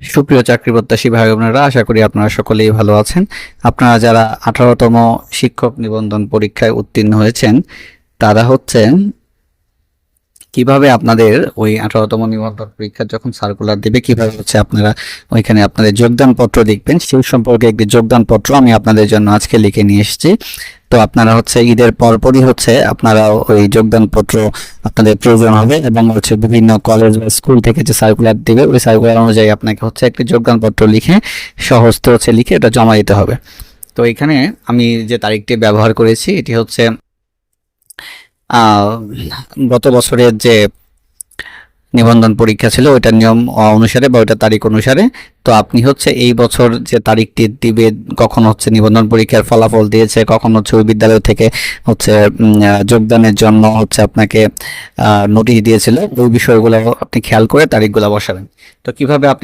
সুপ্রিয় চাকরি প্রত্যাশী ভাই বোনেরা, আশা করি আপনারা সকলেই ভালো আছেন। আপনারা যারা আঠারোতম শিক্ষক নিবন্ধন পরীক্ষায় উত্তীর্ণ হয়েছেন, তারা হচ্ছেন কীভাবে আপনাদের ওই আঠারোতম নিবন্ধন পরীক্ষার যখন সার্কুলার দেবে, কীভাবে হচ্ছে আপনারা ওইখানে আপনাদের যোগদান পত্র লিখবেন, সেই সম্পর্কে একটি যোগদান পত্র আমি আপনাদের জন্য আজকে লিখে নিয়ে এসেছি। তো আপনারা হচ্ছে ঈদের পরপরই হচ্ছে আপনারা ওই যোগদানপত্র আপনাদের প্রয়োজন হবে এবং হচ্ছে বিভিন্ন কলেজ বা স্কুল থেকে যে সার্কুলার দেবে, ওই সার্কুলার অনুযায়ী আপনাকে হচ্ছে একটি যোগদানপত্র লিখে সহজতে হচ্ছে লিখে এটা জমা দিতে হবে। তো এখানে আমি যে তারিখটি ব্যবহার করেছি, এটি হচ্ছে গত বছরের যে নিবন্ধন পরীক্ষা ছিল, ওইটার নিয়ম অনুসারে বা ওইটা তারিখ অনুসারে। তো আপনি হচ্ছে এই বছর যে তারিখটি দিবে, কখন হচ্ছে নিবন্ধন পরীক্ষার ফলাফল দিয়েছে, কখন হচ্ছে ওই বিদ্যালয় থেকে হচ্ছে যোগদানের জন্য হচ্ছে আপনাকে নোটিশ দিয়েছিল, ওই বিষয়গুলো আপনি খেয়াল করে তারিখগুলো বসাবেন। তো কীভাবে আপনি